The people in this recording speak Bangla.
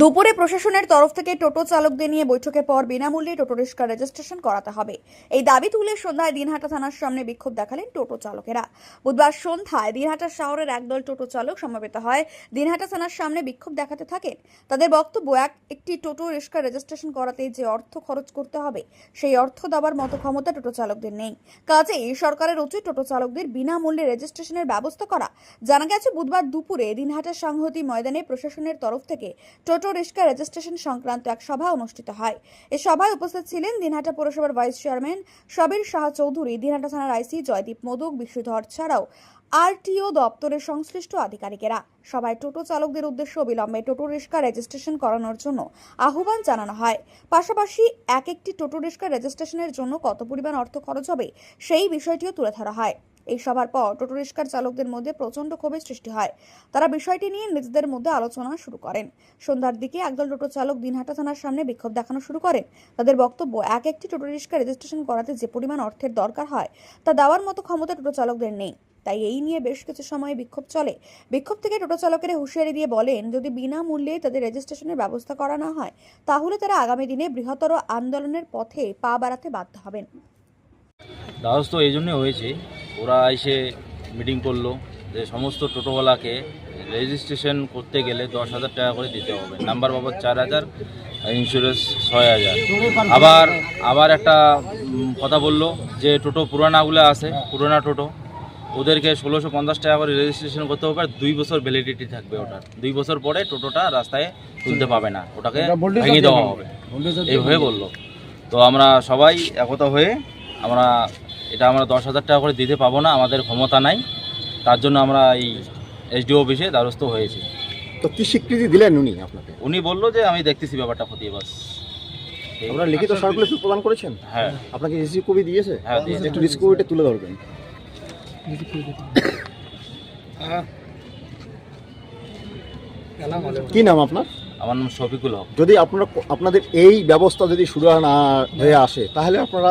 দুপুরে প্রশাসনের তরফ থেকে টোটো চালকদের নিয়ে বৈঠকের পর বিনামূল্যে টোটো রিক্সা রেজিস্ট্রেশন করাতে হবে। এই দাবি তুলে সন্ধ্যায় দিনহাটা থানার সামনে বিক্ষোভ দেখালেন টোটো চালকেরা। বুধবার সন্ধ্যায় দিনহাটা শহরের একদল টোটো চালক সমবেত হয়। দিনহাটা থানার সামনে বিক্ষোভ দেখাতে থাকেন। তাদের বক্তব্য, এক, একটি টোটো রিক্সা রেজিস্ট্রেশন করাতে যে অর্থ খরচ করতে হবে, সেই অর্থ দেওয়ার মতো ক্ষমতা টোটো চালকদের নেই। কাজেই সরকারের উচিত টোটো চালকদের বিনামূল্যে রেজিস্ট্রেশনের ব্যবস্থা করা। জানা গেছে, বুধবার দুপুরে দিনহাটা সংহতি ময়দানে প্রশাসনের তরফ থেকে টোটো রিক্সা রেজিস্ট্রেশন সংক্রান্ত এক সভা অনুষ্ঠিত হয়। এই সভায় উপস্থিত ছিলেন দিনহাটা পৌরসভার ভাইস চেয়ারম্যান সবির শাহ চৌধুরী, দিনহাটা থানার আইসি জয়দীপ মোদক বিশ্বধর ছাড়াও আরটিও দপ্তরের সংশ্লিষ্ট আধিকারিকেরা। সবাই টোটো চালকদের উদ্দেশ্যে অবিলম্বে টোটো রিক্সা রেজিস্ট্রেশন করানোর জন্য আহ্বান জানানো হয়। পাশাপাশি এক একটি টোটো রিক্সা রেজিস্ট্রেশনের জন্য কত পরিমাণ অর্থ খরচ হবে সেই বিষয়টিও তুলে ধরা হয়। এই সভার পর টোটো রিক্সার চালকদের মধ্যে প্রচণ্ড ক্ষোভের সৃষ্টি হয়। তারা বিষয়টি নিয়ে নিজেদের মধ্যে আলোচনা শুরু করেন। সন্ধ্যার দিকে একদল টোটো চালক দিনহাটা থানার সামনে বিক্ষোভ দেখানো শুরু করেন। তাদের বক্তব্য, এক একটি টোটো রিক্সা রেজিস্ট্রেশন করাতে যে পরিমাণ অর্থের দরকার হয়, তা দেওয়ার মতো ক্ষমতা টোটো চালকদের নেই। তাই এই নিয়ে বেশ কিছু সময় বিক্ষোভ চলে। বিক্ষোভ থেকে টোটো চালকেরা হুঁশিয়ারি দিয়ে বলেন, যদি বিনামূল্যে তাদের রেজিস্ট্রেশনের ব্যবস্থা করা না হয়, তাহলে তারা আগামী দিনে বৃহত্তর আন্দোলনের পথে পা বাড়াতে বাধ্য হবেন। দ্বারস্থ এই জন্যই হয়েছে ওরা এসে মিটিং করল যে সমস্ত টোটোওয়ালাকে রেজিস্ট্রেশন করতে গেলে দশ হাজার টাকা করে দিতে হবে। নাম্বার বাবদ চার হাজার ইন্স্যুরেন্স ছয় হাজার। আবার আবার একটা কথা বলল যে টোটো পুরানাগুলো আছে পুরানা টোটো ওদেরকে ষোলোশো পঞ্চাশ টাকা করে রেজিস্ট্রেশন করতে হবে আর দুই বছর ভ্যালিডিটি থাকবে ওটার। দুই বছর পরে টোটোটা রাস্তায় তুলতে পাবে না ওটাকে ভেঙে দেওয়া হবে। এইভাবে বলল। তো আমরা সবাই একতা হয়ে আমরা এটা আমরা দশ হাজার টাকা করে দিতে পাবো না আমাদের ক্ষমতা নাই। তার জন্য আমরা এই এসডিও অফিসে দ্বারস্থ হয়েছি। তো কি স্বীকৃতি দিলেন উনি আপনাকে? উনি বলল যে আমি দেখতেছি ব্যাপারটা খতিয়ে বাস। আপনারা লিখিত স্মারকলিপি প্রদান করেছেন? হ্যাঁ। আপনাকে রিসিভ কপি দিয়েছে? হ্যাঁ। একটু রিসিভ তুলে ধরবেন। কি নাম আপনার? আমার নাম শফিকুল হক। যদি আপনারা আপনাদের এই ব্যবস্থা যদি শুরু না হয়ে আসে তাহলে আপনারা